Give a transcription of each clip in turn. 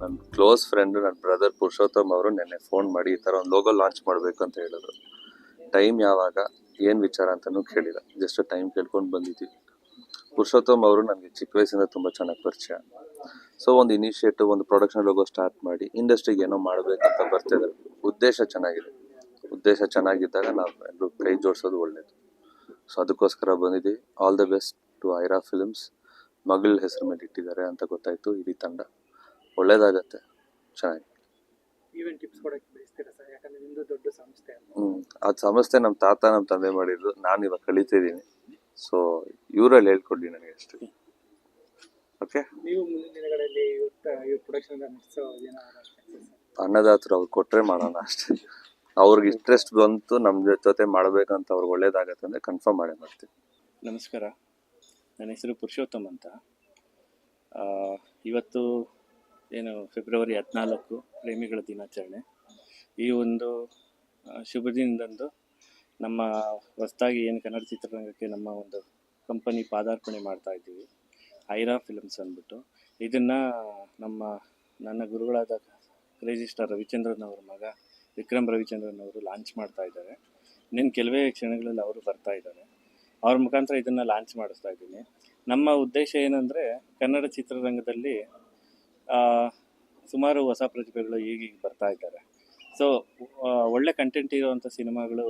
ನನ್ನ close friend ನನ್ನ brother Purushottam ಅವರು ನೆನ್ನೆ ಫೋನ್ ಮಾಡಿ ಈ ಥರ ಒಂದು ಲೋಗೋ ಲಾಂಚ್ ಮಾಡಬೇಕು ಅಂತ ಹೇಳಿದ್ರು. ಟೈಮ್ ಯಾವಾಗ, ಏನು ವಿಚಾರ ಅಂತಲೂ ಕೇಳಿಲ್ಲ. ಜಸ್ಟ್ ಟೈಮ್ ಕೇಳ್ಕೊಂಡು ಬಂದಿದ್ದೀವಿ ಪುರುಷೋತ್ತಮ್ ಅವರು ನನಗೆ ಚಿಕ್ಕ ವಯಸ್ಸಿಂದ ತುಂಬ ಚೆನ್ನಾಗಿ ಪರಿಚಯ. ಸೊ ಒಂದು ಇನಿಷಿಯೇಟಿವ್ ಒಂದು ಪ್ರೊಡಕ್ಷನ್ ಲೋಗೋ ಸ್ಟಾರ್ಟ್ ಮಾಡಿ ಇಂಡಸ್ಟ್ರಿಗೆ ಏನೋ ಮಾಡಬೇಕಂತ ಬರ್ತಿದ್ದಾರೆ ಉದ್ದೇಶ ಚೆನ್ನಾಗಿದೆ. ಉದ್ದೇಶ ಚೆನ್ನಾಗಿದ್ದಾಗ ನಾವು ಎಲ್ಲರೂ ಕೈ ಜೋಡಿಸೋದು ಒಳ್ಳೇದು. ಸೊ ಅದಕ್ಕೋಸ್ಕರ ಬಂದಿದ್ದೀವಿ all the best to Aira Films ಮಗಳ ಹೆಸರು ಮೇಲೆ ಇಟ್ಟಿದ್ದಾರೆ ಅಂತ ಗೊತ್ತಾಯ್ತು. ಇಡೀ ತಂಡ. ಒಳ್ಳೇದಾಗತ್ತೆ. ಚೆನ್ನಾಗಿ. ಈವೆಂಟ್ ಟಿಪ್ಸ್ ಕೊಡಕ್ಕೆ ಬಯಸ್ತೀರಾ ಸರ್? ಯಾಕಂದ್ರೆ ನಿಮ್ಮದು ದೊಡ್ಡ ಸಂಸ್ಥೆ ಅಲ್ಲ ಹ್ಮ್. ಅದ್ ಸಂಸ್ಥೆ ನಮ್ಮ ತಾತ ನಮ್ಮ ತಂದೆ ಮಾಡಿದ್ರು ನಾನು ಇವಾಗ ಕಲಿತಿದ್ದೀನಿ. ಸೊ ಇವರಲ್ಲಿ ಹೇಳ್ಕೊಡಿ ನನಗೆ ಅಷ್ಟೇ. ಓಕೆ ನೀವು ಮುಂದಿನ ದಿನಗಳಲ್ಲಿ ಇವತ್ತು ಇವ್ರ ಪ್ರೊಡಕ್ಷನ್ ನಡೆಸೋ ಏನಾದ್ರು ಅನ್ನದಾತರು ಅವ್ರು ಕೊಟ್ರೆ ಮಾಡೋಣ ಅಷ್ಟೇ. ಅವ್ರಿಗೆ ಇಂಟ್ರೆಸ್ಟ್ ಬಂತು ನಮ್ಮ ಜೊತೆ ಮಾಡಬೇಕಂತ ಅವ್ರಿಗೆ ಒಳ್ಳೇದಾಗತ್ತೆ ಅಂದರೆ ಕನ್ಫರ್ಮ್ ಮಾಡೇ ಮಾಡ್ತೀವಿ ನಮಸ್ಕಾರ. ನನ್ನ ಹೆಸರು ಪುರುಷೋತ್ತಮ್ ಅಂತ. ಆ, ಇವತ್ತು ಏನು ಫೆಬ್ರವರಿ ಹದಿನಾಲ್ಕು ಪ್ರೇಮಿಗಳ ದಿನಾಚರಣೆ. ಈ ಒಂದು ಶುಭ ದಿನದಂದು ನಮ್ಮ ಹೊಸದಾಗಿ ಏನು ಕನ್ನಡ ಚಿತ್ರರಂಗಕ್ಕೆ ನಮ್ಮ ಒಂದು ಕಂಪನಿ ಪಾದಾರ್ಪಣೆ ಮಾಡ್ತಾ ಇದ್ದೀವಿ. ಐರಾ ಫಿಲ್ಮ್ಸ್ ಅಂದ್ಬಿಟ್ಟು. ಇದನ್ನು ನಮ್ಮ, ನನ್ನ ಗುರುಗಳಾದ ರಿಜಿಸ್ಟರ್ ಸ್ಟಾರ್ ರವಿಚಂದ್ರನ್ ಅವರ ಮಗ ವಿಕ್ರಮ್ ರವಿಚಂದ್ರನ್ ಅವರು ಲಾಂಚ್ ಮಾಡ್ತಾ ಇದ್ದಾರೆ. ಇನ್ನೇನು ಕೆಲವೇ ಕ್ಷಣಗಳಲ್ಲಿ ಅವರು ಬರ್ತಾ ಇದ್ದಾರೆ. ಅವ್ರ ಮುಖಾಂತರ ಇದನ್ನು ಲಾಂಚ್ ಮಾಡಿಸ್ತಾ ಇದ್ದೀನಿ. ನಮ್ಮ ಉದ್ದೇಶ ಏನಂದರೆ ಕನ್ನಡ ಚಿತ್ರರಂಗದಲ್ಲಿ ಸುಮಾರು ಹೊಸ ಪ್ರತಿಭೆಗಳು ಈಗೀಗ ಬರ್ತಾ ಇದ್ದಾರೆ. ಸೊ ಒಳ್ಳೆ ಕಂಟೆಂಟ್ ಇರುವಂಥ ಸಿನಿಮಾಗಳು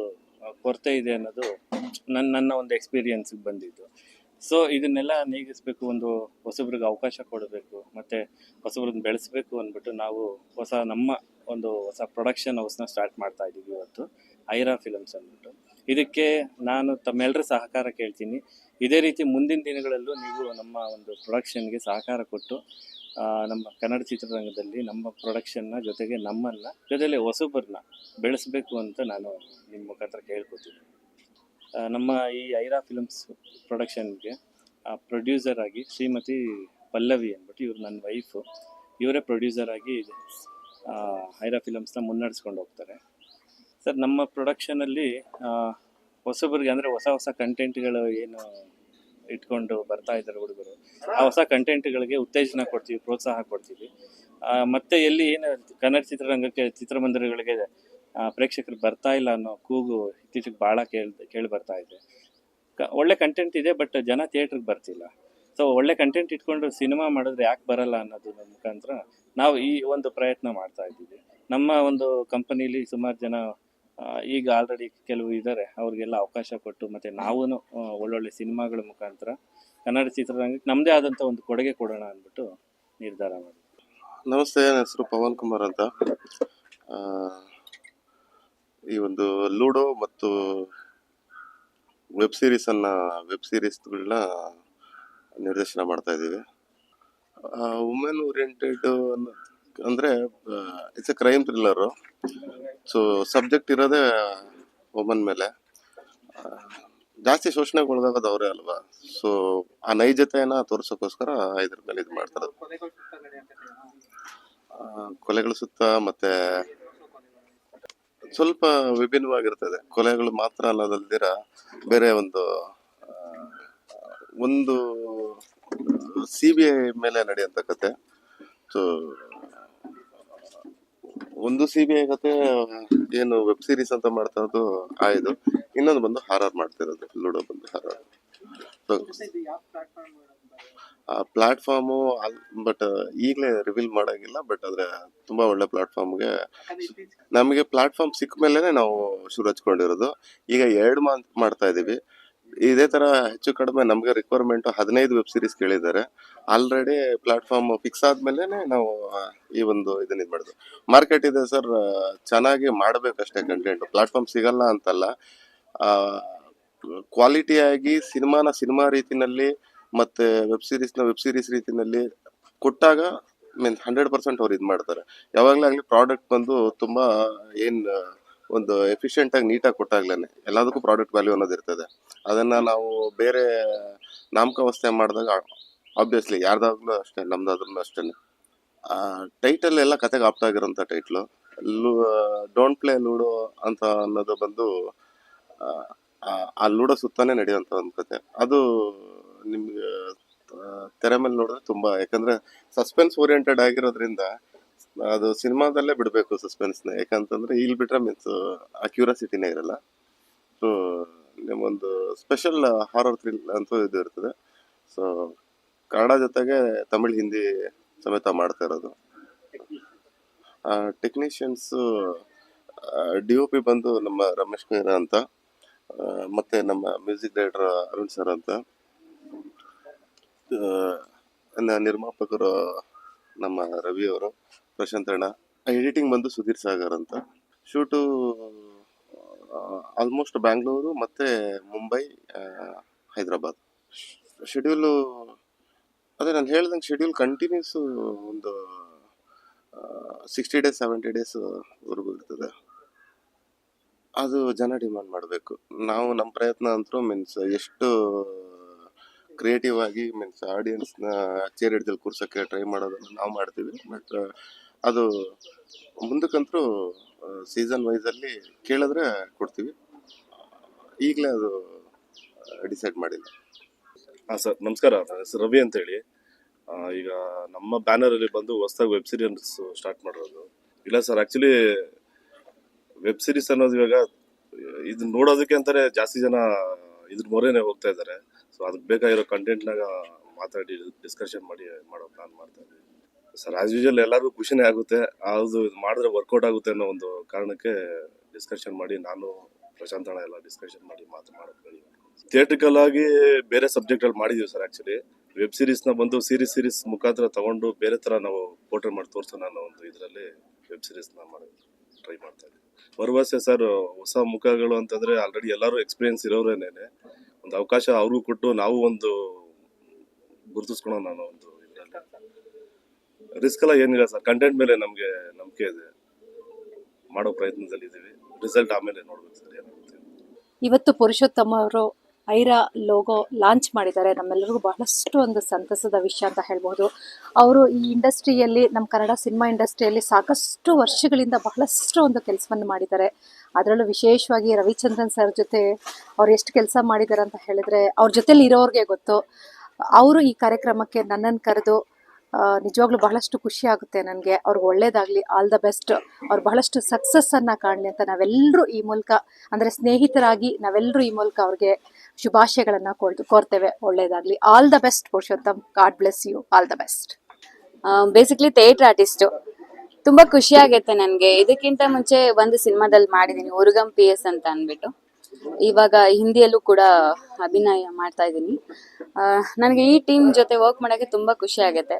ಕೊರತೆ ಇದೆ ಅನ್ನೋದು ನನ್ನ ನನ್ನ ಒಂದು ಎಕ್ಸ್ಪೀರಿಯನ್ಸಿಗೆ ಬಂದಿದ್ದು. ಸೊ ಇದನ್ನೆಲ್ಲ ನೀಗಿಸ್ಬೇಕು, ಒಂದು ಹೊಸಬ್ರಿಗೆ ಅವಕಾಶ ಕೊಡಬೇಕು, ಮತ್ತು ಹೊಸಬ್ರನ್ನ ಬೆಳೆಸಬೇಕು ಅಂದ್ಬಿಟ್ಟು ನಾವು ಹೊಸ ನಮ್ಮ ಒಂದು ಹೊಸ ಪ್ರೊಡಕ್ಷನ್ ಹೌಸ್ನ ಸ್ಟಾರ್ಟ್ ಮಾಡ್ತಾ ಇದ್ದೀವಿ ಇವತ್ತು, ಐರಾ ಫಿಲಮ್ಸ್ ಅಂದ್ಬಿಟ್ಟು. ಇದಕ್ಕೆ ನಾನು ತಮ್ಮೆಲ್ಲರ ಸಹಕಾರ ಕೇಳ್ತೀನಿ. ಇದೇ ರೀತಿ ಮುಂದಿನ ದಿನಗಳಲ್ಲೂ ನೀವು ನಮ್ಮ ಒಂದು ಪ್ರೊಡಕ್ಷನ್ಗೆ ಸಹಕಾರ ಕೊಟ್ಟು ನಮ್ಮ ಕನ್ನಡ ಚಿತ್ರರಂಗದಲ್ಲಿ ನಮ್ಮ ಪ್ರೊಡಕ್ಷನ್ನ ಜೊತೆಗೆ ನಮ್ಮನ್ನು ಜೊತೆಯಲ್ಲಿ ಹೊಸಬರನ್ನ ಬೆಳೆಸಬೇಕು ಅಂತ ನಾನು ನಿಮ್ಮ ಮುಖಾಂತರ ಕೇಳ್ಕೊತೀನಿ. ನಮ್ಮ ಈ ಐರಾ ಫಿಲ್ಮ್ಸ್ ಪ್ರೊಡಕ್ಷನ್ಗೆ ಪ್ರೊಡ್ಯೂಸರ್ ಆಗಿ ಶ್ರೀಮತಿ ಪಲ್ಲವಿ ಅಂದ್ಬಿಟ್ಟು ಇವರು ನನ್ನ ವೈಫು ಇವರೇ ಪ್ರೊಡ್ಯೂಸರ್ ಆಗಿ ಐರಾ ಫಿಲಮ್ಸ್ನ ಮುನ್ನಡೆಸ್ಕೊಂಡು ಹೋಗ್ತಾರೆ. ಸರ್, ನಮ್ಮ ಪ್ರೊಡಕ್ಷನಲ್ಲಿ ಹೊಸಬರಿಗೆ ಅಂದರೆ ಹೊಸ ಹೊಸ ಕಂಟೆಂಟ್ಗಳು ಏನು ಇಟ್ಕೊಂಡು ಬರ್ತಾ ಇದ್ದಾರೆ ಹುಡುಗರು. ಆ ಹೊಸ ಕಂಟೆಂಟ್ಗಳಿಗೆ ಉತ್ತೇಜನ ಕೊಡ್ತೀವಿ, ಪ್ರೋತ್ಸಾಹ ಕೊಡ್ತೀವಿ. ಮತ್ತೆ ಎಲ್ಲಿ ಏನು ಕನ್ನಡ ಚಿತ್ರರಂಗಕ್ಕೆ, ಚಿತ್ರಮಂದಿರಗಳಿಗೆ ಪ್ರೇಕ್ಷಕರು ಬರ್ತಾ ಇಲ್ಲ ಅನ್ನೋ ಕೂಗು ಇತ್ತೀಚೆಗೆ ಭಾಳ ಕೇಳಿ ಕೇಳಿ ಬರ್ತಾ ಇದೆ. ಒಳ್ಳೆ ಕಂಟೆಂಟ್ ಇದೆ, ಬಟ್ ಜನ ಥಿಯೇಟ್ರಿಗೆ ಬರ್ತಿಲ್ಲ. ಸೊ, ಒಳ್ಳೆ ಕಂಟೆಂಟ್ ಇಟ್ಕೊಂಡು ಸಿನಿಮಾ ಮಾಡಿದ್ರೆ ಯಾಕೆ ಬರಲ್ಲ ಅನ್ನೋದು ಮುಖಾಂತರ ನಾವು ಈ ಒಂದು ಪ್ರಯತ್ನ ಮಾಡ್ತಾ ಇದ್ದೀವಿ. ನಮ್ಮ ಒಂದು ಕಂಪನಿಲಿ ಸುಮಾರು ಜನ ಈಗ ಆಲ್ರೆಡಿ ಕೆಲವು ಇದ್ದಾರೆ ಅವ್ರಿಗೆಲ್ಲ ಅವಕಾಶ ಕೊಟ್ಟು ಮತ್ತು ನಾವೂ ಒಳ್ಳೊಳ್ಳೆ ಸಿನಿಮಾಗಳ ಮುಖಾಂತರ ಕನ್ನಡ ಚಿತ್ರರಂಗಕ್ಕೆ ನಮ್ಮದೇ ಆದಂಥ ಒಂದು ಕೊಡುಗೆ ಕೊಡೋಣ ಅಂದ್ಬಿಟ್ಟು ನಿರ್ಧಾರ ಮಾಡಿ ನಮಸ್ತೆ, ನನ್ನ ಹೆಸರು ಪವನ್ ಕುಮಾರ್ ಅಂತ. ಈ ಒಂದು ಲೂಡೋ ಮತ್ತು ವೆಬ್ ಸೀರೀಸ್ ಅನ್ನ, ವೆಬ್ ಸೀರೀಸ್ಗಳನ್ನ ನಿರ್ದೇಶನ ಮಾಡ್ತಾ ಇದ್ದೀವಿ. ವುಮೆನ್ ಓರಿಯೆಂಟೆಡ್ ಅಂದ್ರೆ it's a crime thriller so subject ಇರೋದೇ ವುಮನ್ ಮೇಲೆ. ಜಾಸ್ತಿ ಶೋಷಣೆಗೆ ಒಳಗಾಗೋದು ಅವರೇ ಅಲ್ವಾ? ಸೊ ಆ ನೈಜತೆಯನ್ನ ತೋರ್ಸೋಕ್ಕೋಸ್ಕರ ಇದ್ರ ಮೇಲೆ ಇದು ಮಾಡ್ತಾರೆ ಕೊಲೆಗಳ ಸುತ್ತ ಮತ್ತೆ ಸ್ವಲ್ಪ ವಿಭಿನ್ನವಾಗಿರ್ತದೆ. ಕೊಲೆಗಳು ಮಾತ್ರ ಅನ್ನೋದಲ್ದಿರ ಬೇರೆ ಒಂದು ಒಂದು ಸಿ ಬಿ ಐ ಮೇಲೆ ನಡೆಯಂತ ಕತೆ. ಸೊ ಒಂದು ಸಿ ಬಿ ಐ ಏನು ವೆಬ್ ಸೀರೀಸ್ ಅಂತ ಮಾಡ್ತಾ ಇರೋದು ಆಯ್ದು. ಇನ್ನೊಂದು ಬಂದು ಹಾರರ್ ಮಾಡ್ತಿರೋದು, ಲೂಡೋ ಬಂದು ಹಾರರ್ ಆ ಪ್ಲಾಟ್ಫಾರ್ಮ್ ಬಟ್ ಈಗಲೇ ರಿವೀಲ್ ಮಾಡೋಂಗಿಲ್ಲ ಬಟ್ ಆದರೆ ತುಂಬಾ ಒಳ್ಳೆ ಪ್ಲಾಟ್ಫಾರ್ಮ್ಗೆ ನಮಗೆ ಪ್ಲಾಟ್ಫಾರ್ಮ್ ಸಿಕ್ಕ ನಾವು ಶುರು ಹಚ್ಕೊಂಡಿರೋದು. ಈಗ ಎರಡು ಮಂತ್ ಮಾಡ್ತಾ ಇದೀವಿ. ಇದೇ ತರ ಹೆಚ್ಚು ಕಡಿಮೆ ನಮಗೆ ರಿಕ್ವೈರ್ಮೆಂಟ್ ಹದಿನೈದು ವೆಬ್ ಸೀರೀಸ್ ಕೇಳಿದ್ದಾರೆ. ಆಲ್ರೆಡಿ ಪ್ಲಾಟ್ಫಾರ್ಮ್ ಫಿಕ್ಸ್ ಆದ್ಮೇಲೆ ನಾವು ಈ ಒಂದು ಇದನ್ನ ಇದು ಮಾಡಿದ್ವಿ. ಮಾರ್ಕೆಟ್ ಇದೆ ಸರ್ ಚೆನ್ನಾಗಿ ಮಾಡಬೇಕಷ್ಟೇ ಕಂಟೆಂಟ್ ಪ್ಲಾಟ್ಫಾರ್ಮ್ ಸಿಗಲ್ಲ ಅಂತಲ್ಲ ಕ್ವಾಲಿಟಿಯಾಗಿ ಸಿನಿಮಾನ ಸಿನಿಮಾ ರೀತಿನಲ್ಲಿ ಮತ್ತೆ ವೆಬ್ ಸೀರೀಸ್ನ ವೆಬ್ ಸೀರೀಸ್ ರೀತಿನಲ್ಲಿ ಕೊಟ್ಟಾಗ ಮೀನ್ಸ್ ಹಂಡ್ರೆಡ್ ಪರ್ಸೆಂಟ್ ಅವ್ರು ಇದು ಮಾಡ್ತಾರೆ. ಯಾವಾಗಲೇ ಆಗಲಿ ಪ್ರಾಡಕ್ಟ್ ಬಂದು ತುಂಬಾ ಏನ್ ಒಂದು ಎಫಿಷಿಯೆಂಟ್ ಆಗಿ ನೀಟಾಗಿ ಕೊಟ್ಟಾಗ್ಲೇ ಎಲ್ಲದಕ್ಕೂ ಪ್ರಾಡಕ್ಟ್ ವ್ಯಾಲ್ಯೂ ಅನ್ನೋದು ಇರ್ತದೆ. ಅದನ್ನ ನಾವು ಬೇರೆ ನಾಮಕಾವಸ್ಥೆ ಮಾಡಿದಾಗ ಆಬ್ವಿಯಸ್ಲಿ ಯಾರ್ದಾಗ್ಲೂ ಅಷ್ಟೇ ನಮ್ದಾದ್ರೂ ಅಷ್ಟೇ ಟೈಟಲ್ ಎಲ್ಲ ಕತೆಗೆ ಆಪ್ಟ್ ಆಗಿರೋಂಥ ಟೈಟ್ಲು ಡೋಂಟ್ ಪ್ಲೇ ಲೂಡೋ ಅಂತ ಅನ್ನೋದು ಬಂದು, ಆ ಲೂಡೋ ಸುತ್ತಾನೆ ನಡೆಯುವಂಥ ಒಂದು ಕತೆ. ಅದು ನಿಮ್ಗೆ ತೆರೆ ಮೇಲೆ ನೋಡಿದ್ರೆ ತುಂಬ, ಯಾಕಂದ್ರೆ ಸಸ್ಪೆನ್ಸ್ ಓರಿಯೆಂಟೆಡ್ ಆಗಿರೋದ್ರಿಂದ ಅದು ಸಿನಿಮಾದಲ್ಲೇ ಬಿಡಬೇಕು ಸಸ್ಪೆನ್ಸ್ನ ಯಾಕಂತಂದ್ರೆ ಇಲ್ಲಿ ಬಿಟ್ರೆ ಮೀನ್ಸ್ ಆ ಕ್ಯೂರಿಯಾಸಿಟಿನೇ ಇರಲ್ಲ. ಸೊ ನಿಮ್ಮೊಂದು ಸ್ಪೆಷಲ್ ಹಾರರ್ ಥ್ರಿಲ್ ಅಂತೂ ಇದು ಇರ್ತದೆ. ಸೊ ಕನ್ನಡ ಜೊತೆಗೆ ತಮಿಳ್, ಹಿಂದಿ ಸಮೇತ ಮಾಡ್ತಾ ಇರೋದು. ಟೆಕ್ನಿಷಿಯನ್ಸ್ ಡಿ ಒ ಪಿ ಬಂದು ನಮ್ಮ ರಮೇಶ್ ಕುಮಾರ್ ಅಂತ ಮತ್ತೆ ನಮ್ಮ ಮ್ಯೂಸಿಕ್ ಡೈರೆಕ್ಟರ್ ಅರುಣ್ ಸರ್ ಅಂತ ನಿರ್ಮಾಪಕರು ನಮ್ಮ ರವಿ ಅವರು ಪ್ರಶಾಂತ್ ಅಣ್ಣ ಎಡಿಟಿಂಗ್ ಬಂದು ಸುಧೀರ್ ಸಾಗರ್ ಅಂತ. ಶೂಟು ಆಲ್ಮೋಸ್ಟ್ ಬ್ಯಾಂಗ್ಳೂರು ಮತ್ತು ಮುಂಬೈ ಹೈದ್ರಾಬಾದ್. ಶೆಡ್ಯೂಲು ಅದೇ ನಾನು ಹೇಳ್ದಂಗೆ ಶೆಡ್ಯೂಲ್ ಕಂಟಿನ್ಯೂಸ್ ಒಂದು ಸಿಕ್ಸ್ಟಿ ಡೇಸ್ ಸೆವೆಂಟಿ ಡೇಸ್ ವರೆಗೂ ಇರ್ತದೆ. ಅದು ಜನ ಡಿಮ್ಯಾಂಡ್ ಮಾಡಬೇಕು. ನಾವು ನಮ್ಮ ಪ್ರಯತ್ನ ಅಂತೂ ಮೀನ್ಸ್ ಎಷ್ಟು ಕ್ರಿಯೇಟಿವ್ ಆಗಿ ಮೀನ್ಸ್ ಆಡಿಯನ್ಸ್ನ ಚೇರ್ ಹಿಡ್ದಲ್ಲಿ ಕೂರ್ಸೋಕ್ಕೆ ಟ್ರೈ ಮಾಡೋದನ್ನು ನಾವು ಮಾಡ್ತೀವಿ. ಬಟ್ ಅದು ಮುಂದಕ್ಕಂತೂ ಸೀಸನ್ ವೈಸಲ್ಲಿ ಕೇಳಿದ್ರೆ ಕೊಡ್ತೀವಿ. ಈಗಲೇ ಅದು ಡಿಸೈಡ್ ಮಾಡಿಲ್ಲ. ಹಾಂ, ಸರ್, ನಮಸ್ಕಾರ. ನನ್ನ ಹೆಸರು ರವಿ ಅಂತೇಳಿ. ಈಗ ನಮ್ಮ ಬ್ಯಾನರಲ್ಲಿ ಬಂದು ಹೊಸದಾಗಿ ವೆಬ್ ಸೀರೀಸ್ ಸ್ಟಾರ್ಟ್ ಮಾಡಿರೋದು. ಇಲ್ಲ ಸರ್ ಆ್ಯಕ್ಚುಲಿ ವೆಬ್ ಸೀರೀಸ್ ಅನ್ನೋದು ಇವಾಗ, ಇದು ನೋಡೋದಕ್ಕೆ ಅಂತಾರೆ ಜಾಸ್ತಿ ಜನ ಇದ್ರ ಮೊರೆನೇ ಹೋಗ್ತಾ ಇದ್ದಾರೆ. ಸೊ ಅದಕ್ಕೆ ಬೇಕಾಗಿರೋ ಕಂಟೆಂಟ್ನಾಗ ಮಾತಾಡಿ ಡಿಸ್ಕಷನ್ ಮಾಡಿ, ಮಾಡೋ ಪ್ಲಾನ್ ಮಾಡ್ತಾ ಇದ್ದೀವಿ. ಸರ್ ಆಸ್ ಯೂಶಲ್ ಎಲ್ಲರಿಗೂ ಖುಷಿನೇ ಆಗುತ್ತೆ. ಅದು ಇದು ಮಾಡಿದ್ರೆ ವರ್ಕೌಟ್ ಆಗುತ್ತೆ ಅನ್ನೋ ಒಂದು ಕಾರಣಕ್ಕೆ ಡಿಸ್ಕಷನ್ ಮಾಡಿ, ನಾನು, ಪ್ರಶಾಂತ್ ಅಣ್ಣ ಎಲ್ಲ ಡಿಸ್ಕಷನ್ ಮಾಡಿ ಮಾತು ಮಾಡೋದು ಥಿಯೇಟ್ರಿಕಲ್ ಆಗಿ ಬೇರೆ ಸಬ್ಜೆಕ್ಟ್ ಅಲ್ಲಿ ಮಾಡಿದೀವಿ ಸರ್ ಆಕ್ಚುಲಿ ವೆಬ್ ಸೀರೀಸ್ನ ಬಂದು ಸೀರೀಸ್ ಸೀರೀಸ್ ಮುಖಾಂತರ ತಗೊಂಡು ಬೇರೆ ತರ ನಾವು ಪೋರ್ಟ್ರೇಟ್ ಮಾಡಿ ತೋರಿಸೋಣ ಅನ್ನೋ ಒಂದು ಇದರಲ್ಲಿ ವೆಬ್ ಸೀರೀಸ್ನ ಮಾಡಿ ಟ್ರೈ ಮಾಡ್ತಾ ಇದ್ದೀವಿ ಭರವಸೆ ಸರ್, ಹೊಸ ಮುಖಗಳು ಅಂತಂದ್ರೆ ಆಲ್ರೆಡಿ ಎಲ್ಲರೂ ಎಕ್ಸ್ಪೀರಿಯನ್ಸ್ ಇರೋರೇನೇನೆ. ಒಂದು ಅವಕಾಶ ಅವ್ರಿಗೂ ಕೊಟ್ಟು ನಾವು ಒಂದು ಗುರುತಿಸ್ಕೊಳ್ಳೋಣ ಅನ್ನೋ ಒಂದು ಇದರಲ್ಲಿ. ರಿಸ್ಕ್ ಎಲ್ಲ ಏನಿಲ್ಲ ಸರ್ ಕಂಟೆಂಟ್ ಮೇಲೆ ನಮಗೆ ನಂಬಿಕೆ ಇದೆ. ಮಾಡೋ ಪ್ರಯತ್ನದಲ್ಲಿ ಇದ್ದೀವಿ ರಿಸಲ್ಟ್ ಆಮೇಲೆ ನೋಡ್ಬೇಕು ಸರ್ ಇವತ್ತು ಪುರುಷೋತ್ತಮ ಅವರು ಐರಾ ಲೋಗೋ ಲಾಂಚ್ ಮಾಡಿದ್ದಾರೆ. ನಮ್ಮೆಲ್ಲರಿಗೂ ಬಹಳಷ್ಟು ಒಂದು ಸಂತಸದ ವಿಷಯ ಅಂತ ಹೇಳ್ಬೋದು. ಅವರು ಈ ಇಂಡಸ್ಟ್ರಿಯಲ್ಲಿ ನಮ್ಮ ಕನ್ನಡ ಸಿನಿಮಾ ಇಂಡಸ್ಟ್ರಿಯಲ್ಲಿ ಸಾಕಷ್ಟು ವರ್ಷಗಳಿಂದ ಬಹಳಷ್ಟು ಒಂದು ಕೆಲಸವನ್ನು ಮಾಡಿದ್ದಾರೆ. ಅದರಲ್ಲೂ ವಿಶೇಷವಾಗಿ ರವಿಚಂದ್ರನ್ ಸರ್ ಜೊತೆ ಅವ್ರು ಎಷ್ಟು ಕೆಲಸ ಮಾಡಿದ್ದಾರೆ ಅಂತ ಹೇಳಿದ್ರೆ, ಅವ್ರ ಜೊತೆಲಿ ಇರೋರಿಗೆ ಗೊತ್ತು. ಅವರು ಈ ಕಾರ್ಯಕ್ರಮಕ್ಕೆ ನನ್ನನ್ನು ಕರೆದು ನಿಜವಾಗ್ಲೂ ಬಹಳಷ್ಟು ಖುಷಿ ಆಗುತ್ತೆ ನನಗೆ. ಅವ್ರಿಗೆ ಒಳ್ಳೇದಾಗಲಿ ಆಲ್ ದ ಬೆಸ್ಟ್ ಅವ್ರು ಬಹಳಷ್ಟು ಸಕ್ಸಸ್ಸನ್ನು ಕಾಣಲಿ ಅಂತ ನಾವೆಲ್ಲರೂ ಈ ಮೂಲಕ, ಅಂದರೆ ಸ್ನೇಹಿತರಾಗಿ ನಾವೆಲ್ಲರೂ ಈ ಮೂಲಕ ಅವ್ರಿಗೆ ಶುಭಾಶಯಗಳನ್ನು ಕೊಡ್ ಕೋರ್ತೇವೆ. ಒಳ್ಳೇದಾಗಲಿ. All the best Purushottam. God bless you all the best basically theatre artist ತುಂಬಾ ಖುಷಿ ಆಗೈತೆ ನನಗೆ. ಇದಕ್ಕಿಂತ ಮುಂಚೆ ಒಂದು ಸಿನಿಮಾದಲ್ಲಿ ಮಾಡಿದ್ದೀನಿ ಉರುಗಂ ಪಿ ಎಸ್ ಅಂತ ಅಂದ್ಬಿಟ್ಟು. ಇವಾಗ ಹಿಂದಿಯಲ್ಲೂ ಕೂಡ ಅಭಿನಯ ಮಾಡ್ತಾ ಇದ್ದೀನಿ. ನನಗೆ ಈ ಟೀಮ್ ಜೊತೆ ವರ್ಕ್ ಮಾಡೋಕ್ಕೆ ತುಂಬ ಖುಷಿ ಆಗುತ್ತೆ.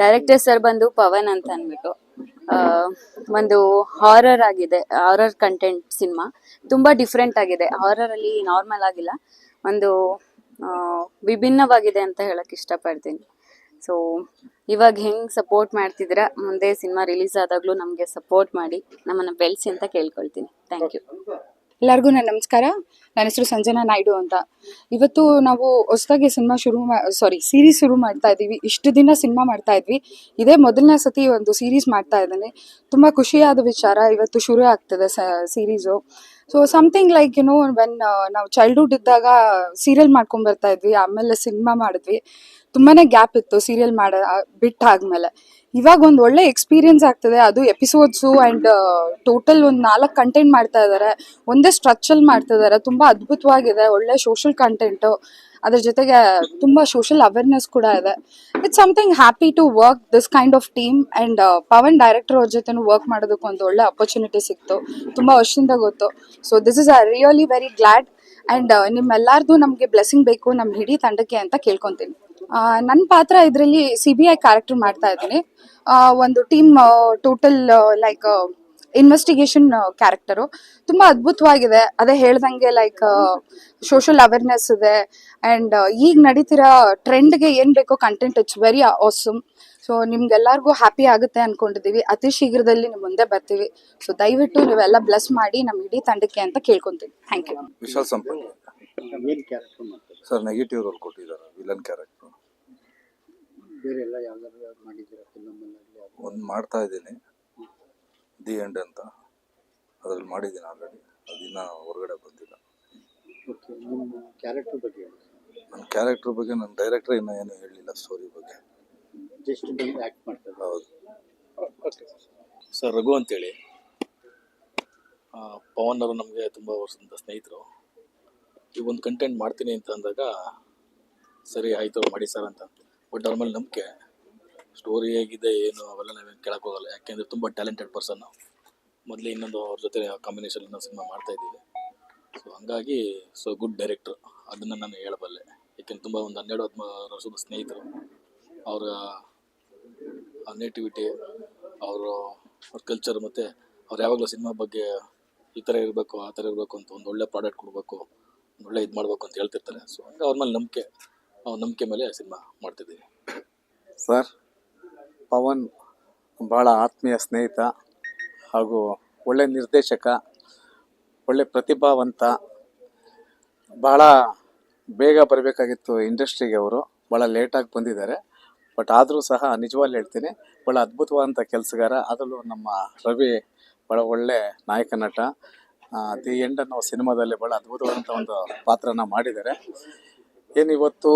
ಡೈರೆಕ್ಟರ್ ಸರ್ ಬಂದು ಪವನ್ ಅಂತ ಅಂದ್ಬಿಟ್ಟು ಒಂದು ಹಾರರ್ ಆಗಿದೆ ಹಾರರ್ ಕಂಟೆಂಟ್ ಸಿನಿಮಾ ತುಂಬ ಡಿಫ್ರೆಂಟ್ ಆಗಿದೆ. ಹಾರರಲ್ಲಿ ನಾರ್ಮಲ್ ಆಗಿಲ್ಲ. ಒಂದು ವಿಭಿನ್ನವಾಗಿದೆ ಅಂತ ಹೇಳಕ್ ಇಷ್ಟಪಡ್ತೀನಿ. ಸೊ ಇವಾಗ ಹೆಂಗೆ ಸಪೋರ್ಟ್ ಮಾಡ್ತಿದ್ರ ಮುಂದೆ ಸಿನಿಮಾ ರಿಲೀಸ್ ಆದಾಗ್ಲೂ ನಮಗೆ ಸಪೋರ್ಟ್ ಮಾಡಿ, ನಮ್ಮನ್ನ ಬೆಳೆಸಿ ಅಂತ ಕೇಳ್ಕೊಳ್ತೀನಿ. ಥ್ಯಾಂಕ್ ಯು ಎಲ್ಲರಿಗೂ ನನ್ನ ನಮಸ್ಕಾರ. ನನ್ನ ಹೆಸರು ಸಂಜನಾ ನಾಯ್ಡು ಅಂತ. ಇವತ್ತು ನಾವು ಹೊಸದಾಗಿ ಸಿನಿಮಾ ಶುರು ಸಾರಿ ಸೀರೀಸ್ ಶುರು ಮಾಡ್ತಾ ಇದ್ದೀವಿ. ಇಷ್ಟು ದಿನ ಸಿನಿಮಾ ಮಾಡ್ತಾ ಇದ್ವಿ. ಇದೇ ಮೊದಲನೇ ಸತಿ ಒಂದು ಸೀರೀಸ್ ಮಾಡ್ತಾ ಇದ್ದೇನೆ. ತುಂಬ ಖುಷಿಯಾದ ವಿಚಾರ. ಇವತ್ತು ಶುರು ಆಗ್ತದೆ series so something like you know when ನಾವು ಚೈಲ್ಡ್ಹುಡ್ ಇದ್ದಾಗ ಸೀರಿಯಲ್ ಮಾಡ್ಕೊಂಡ್ ಬರ್ತಾ ಇದ್ವಿ, ಆಮೇಲೆ ಸಿನಿಮಾ ಮಾಡಿದ್ವಿ. ತುಂಬಾನೇ ಗ್ಯಾಪ್ ಇತ್ತು ಸೀರಿಯಲ್ ಮಾಡ ಬಿಟ್ ಆದ್ಮೇಲೆ ಇವಾಗ ಒಂದು ಒಳ್ಳೆ ಎಕ್ಸ್ಪೀರಿಯನ್ಸ್ ಆಗ್ತದೆ. ಅದು ಎಪಿಸೋಡ್ಸು ಆ್ಯಂಡ್ ಟೋಟಲ್ ಒಂದು ನಾಲ್ಕು ಕಂಟೆಂಟ್ ಮಾಡ್ತಾ ಇದ್ದಾರೆ ಒಂದೇ ಸ್ಟ್ರಕ್ಚರ್ ಮಾಡ್ತಾ ಇದ್ದಾರೆ ತುಂಬ ಅದ್ಭುತವಾಗಿದೆ. ಒಳ್ಳೆ ಸೋಷಲ್ ಕಂಟೆಂಟು ಅದ್ರ ಜೊತೆಗೆ ತುಂಬಾ ಸೋಷಿಯಲ್ ಅವೇರ್ನೆಸ್ ಕೂಡ ಇದೆ. It's something happy to work this kind of team and Pavan director ಅವ್ರ ಜೊತೆನೂ ವರ್ಕ್ ಮಾಡೋದಕ್ಕೆ ಒಂದು ಒಳ್ಳೆ ಅಪರ್ಚುನಿಟಿ ಸಿಕ್ತು. ತುಂಬಾ ವರ್ಷದಿಂದ ಗೊತ್ತು. So this is a really very glad and ನಿಮ್ಮೆಲ್ಲಾರ್ದು ನಮಗೆ ಬ್ಲೆಸ್ಸಿಂಗ್ ಬೇಕು ನಮ್ಮ ಇಡೀ ತಂಡಕ್ಕೆ ಅಂತ ಕೇಳ್ಕೊತೀನಿ. ನನ್ನ ಪಾತ್ರ ಇದರಲ್ಲಿ ಸಿ ಬಿ ಕ್ಯಾರೆಕ್ಟರ್ ಮಾಡ್ತಾ ಇದ್ದೀನಿ. ಒಂದು team total like investigation character ತುಂಬ ಅದ್ಭುತವಾಗಿದೆ. ಅದೇ ಹೇಳ್ದಂಗೆ ಲೈಕ್ ಸೋಷಲ್ ಅವೇರ್ನೆಸ್ ಇದೆ. ಅಂಡ್ ಈಗ ನಡೀತಿರೋ ಟ್ರೆಂಡ್ಗೆ ಏನು ಬೇಕೋ content it's very awesome so ನಿಮ್ಗೆಲ್ಲರಿಗೂ ಹ್ಯಾಪಿ ಆಗುತ್ತೆ ಅನ್ಕೊಂಡಿದ್ದೀವಿ ಅತಿ ಶೀಘ್ರದಲ್ಲಿ ನಿಮ್ಮ ಮುಂದೆ ಬರ್ತೀವಿ. ಸೊ ದಯವಿಟ್ಟು ನೀವೆಲ್ಲ ಬ್ಲೆಸ್ ಮಾಡಿ ನಮ್ಮ ಇಡೀ ತಂಡಕ್ಕೆ ಅಂತ ಕೇಳ್ಕೊತೀನಿ. Thank you Vishal sir negative role ಕೊಟ್ಟಿದ್ದಾರೆ. ವಿಲನ್ ಕ್ಯಾರೆಕ್ಟರ್ ಬೇರೆ ಎಲ್ಲ ಯಾವ್ದಾದ್ರು ಮಾಡಿದ್ದೀರಾ? ಫಿಲಮ್ ಒಂದು ಮಾಡ್ತಾ ಇದ್ದೀನಿ. ದಿ ಎಂಡ್ ಅಂತ ಅದ್ರಲ್ಲಿ ಮಾಡಿದ್ದೀನಿ ಆಲ್ರೆಡಿ ಅದಿನ್ನ ಹೊರಗಡೆ ಬಂದಿಲ್ಲ. ಓಕೆ ನಿಮ್ಮ ಕ್ಯಾರೆಕ್ಟರ್ ಬಗ್ಗೆ ನನ್ನ ಕ್ಯಾರೆಕ್ಟರ್ ಬಗ್ಗೆ ನನ್ನ ಡೈರೆಕ್ಟರ್ ಇನ್ನೂ ಏನೂ ಹೇಳಲಿಲ್ಲ ಸ್ಟೋರಿ ಬಗ್ಗೆ. ಜಸ್ಟ್ ಬಂದು ಆಕ್ಟ್ ಮಾಡ್ತಾರೆ ಹೌದು. ಓಕೆ ಸರ್ ರಘು ಅಂತೇಳಿ. ಆ, ಪವನ್ ಅವರು ನಮಗೆ ತುಂಬ ವರ್ಷದಿಂದ ಸ್ನೇಹಿತರು. ಈ ಒಂದು ಕಂಟೆಂಟ್ ಮಾಡ್ತೀನಿ ಅಂತ ಅಂದಾಗ ಸರಿ ಆಯಿತು ಮಾಡಿ ಸರ್ ಅಂತ. ಬಟ್ ಅವ್ರ ಮೇಲೆ ನಂಬಿಕೆ. ಸ್ಟೋರಿ ಹೇಗಿದೆ, ಏನು, ಅವೆಲ್ಲ ನಾವೇನು ಕೇಳಕ್ಕೆ ಹೋಗಲ್ಲ. ಯಾಕೆಂದರೆ ತುಂಬ ಟ್ಯಾಲೆಂಟೆಡ್ ಪರ್ಸನ್ ಮೊದಲೇ ಇನ್ನೊಂದು ಅವ್ರ ಜೊತೆ ಕಾಂಬಿನೇಷನ್ ಇನ್ನೊಂದು ಸಿನಿಮಾ ಮಾಡ್ತಾ ಇದ್ದೀವಿ. ಸೊ ಹಂಗಾಗಿ ಸೊ ಗುಡ್ ಡೈರೆಕ್ಟ್ರ್ ಅದನ್ನು ನಾನು ಹೇಳಬಲ್ಲೆ. ಯಾಕೆಂದ್ರೆ ತುಂಬ ಒಂದು ಹನ್ನೆರಡು, ಹದಿಮೂರು ವರ್ಷದ ಸ್ನೇಹಿತರು. ಅವರ ನೇಟಿವಿಟಿ ಅವರು, ಅವ್ರ ಕಲ್ಚರ್ ಮತ್ತು ಅವ್ರು ಯಾವಾಗಲೂ ಸಿನಿಮಾ ಬಗ್ಗೆ ಈ ಥರ ಇರಬೇಕು, ಆ ಥರ ಇರಬೇಕು ಅಂತ ಒಂದು ಒಳ್ಳೆ ಪ್ರಾಡಕ್ಟ್ ಕೊಡಬೇಕು ಒಳ್ಳೆ ಇದು ಮಾಡಬೇಕು ಅಂತ ಹೇಳ್ತಿರ್ತಾರೆ. ಸೊ ಹಂಗೆ ಅವ್ರ ಮೇಲೆ ನಂಬಿಕೆ ನಂಬಿಕೆ ಮೇಲೆ ಸಿನಿಮಾ ಮಾಡ್ತಿದ್ದೀವಿ. ಸರ್ ಪವನ್ ಭಾಳ ಆತ್ಮೀಯ ಸ್ನೇಹಿತ ಹಾಗೂ ಒಳ್ಳೆ ನಿರ್ದೇಶಕ, ಒಳ್ಳೆ ಪ್ರತಿಭಾವಂತ ಭಾಳ ಬೇಗ ಬರಬೇಕಾಗಿತ್ತು ಇಂಡಸ್ಟ್ರಿಗೆ ಅವರು. ಭಾಳ ಲೇಟಾಗಿ ಬಂದಿದ್ದಾರೆ. ಬಟ್ ಆದರೂ ಸಹ ನಿಜವಾಗ್ಲೂ ಹೇಳ್ತೀನಿ ಭಾಳ ಅದ್ಭುತವಾದಂಥ ಕೆಲಸಗಾರ. ಅದರಲ್ಲೂ ನಮ್ಮ ರವಿ ಭಾಳ ಒಳ್ಳೆ ನಾಯಕ ನಟ. ದಿ ಎಂಡ್ ಅನ್ನೋ ಸಿನಿಮಾದಲ್ಲಿ ಭಾಳ ಅದ್ಭುತವಾದಂಥ ಒಂದು ಪಾತ್ರನ ಮಾಡಿದ್ದಾರೆ. ಏನಿವತ್ತು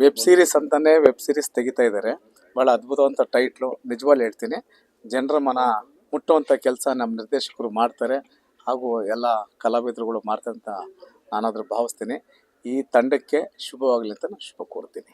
ವೆಬ್ ಸೀರೀಸ್ ಅಂತಲೇ ವೆಬ್ ಸೀರೀಸ್ ತೆಗಿತಾ ಇದ್ದಾರೆ. ಭಾಳ ಅದ್ಭುತವಂತ ಟೈಟ್ಲು ನಿಜವಾಗ್ಲು ಹೇಳ್ತೀನಿ. ಜನರ ಮನ ಮುಟ್ಟುವಂಥ ಕೆಲಸ ನಮ್ಮ ನಿರ್ದೇಶಕರು ಮಾಡ್ತಾರೆ. ಹಾಗೂ ಎಲ್ಲ ಕಲಾವಿದರುಗಳು ಮಾಡ್ತಾರೆ ಅಂತ ನಾನಾದರೂ ಭಾವಿಸ್ತೀನಿ. ಈ ತಂಡಕ್ಕೆ ಶುಭವಾಗಲಿ ಅಂತ ನಾನು ಶುಭ ಕೋರ್ತೀನಿ